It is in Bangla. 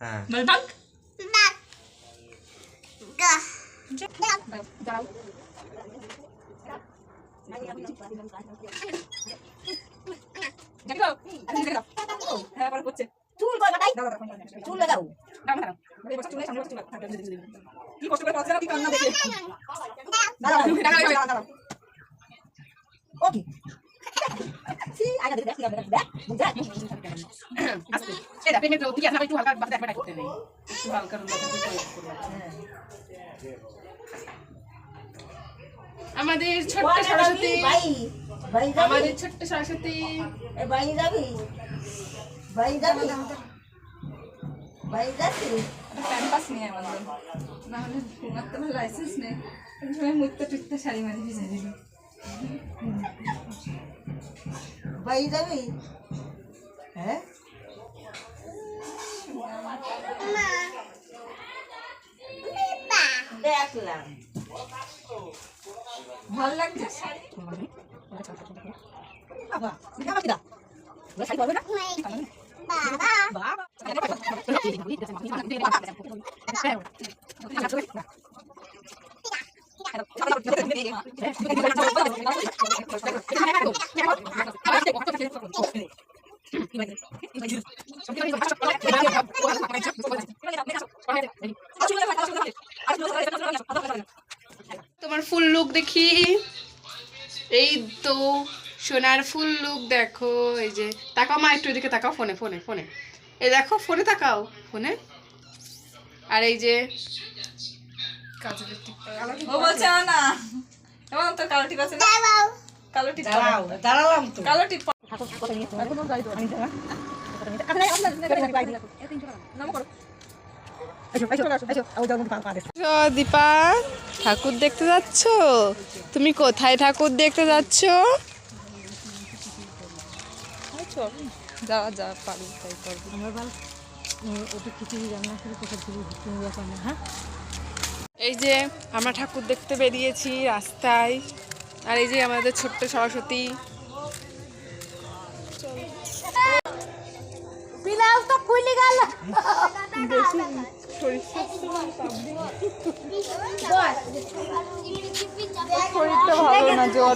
হ্যাঁ বল বাঘ দাঁড়াও দেখো দেখো হ্যাঁ পরে করছে চুল কই বাটাই দাও দাও চুল লাগাও দাও দাও এই বছর চলে সামনে বছর চলে কি কষ্ট করে পাচ্ছে না কি কান্না দেখে দাঁড়াও দাঁড়াও দাঁড়াও দাঁড়াও ওকে আমাদের ছোট্ট সরস্বতী আমাদের ছোট্ট সরস্বতী। যাবি যাবি যাবি ক্যাম্পাস নিয়ে আমাদের না হলে ঘুমাতে লাইসেন্স নেই। মুখতে টুকতে শাড়ি মাঝে ভিজে দিল। ভাই যাবি হ্যাঁ দেখলাম ভালো লাগছে শাড়ি বাবা দেখা কিরা শাড়ি পরবে না বাবা তোমার ফুল লুক দেখি। এই তো সোনার ফুল লুক দেখো এই যে তাকাও মা একটু এদিকে তাকাও ফোনে ফোনে ফোনে। এই দেখো ফোনে তাকাও ফোনে। আর এই যে ও বলছে না এমন তো কালো টিপ আছে না? কালো টিপ দাঁড়ালাম তো। কালো টিপ দীপা ঠাকুর দেখতে যাচ্ছ? তুমি কোথায় ঠাকুর দেখতে যাচ্ছ? যাওয়া যা পারি তাই করব এই যে আমরা ঠাকুর দেখতে বেরিয়েছি রাস্তায়। আর এই যে আমাদের ছোট্ট সরস্বতী। বিলাল তো খুলে গেল। শরীরটা ভালো না জ্বর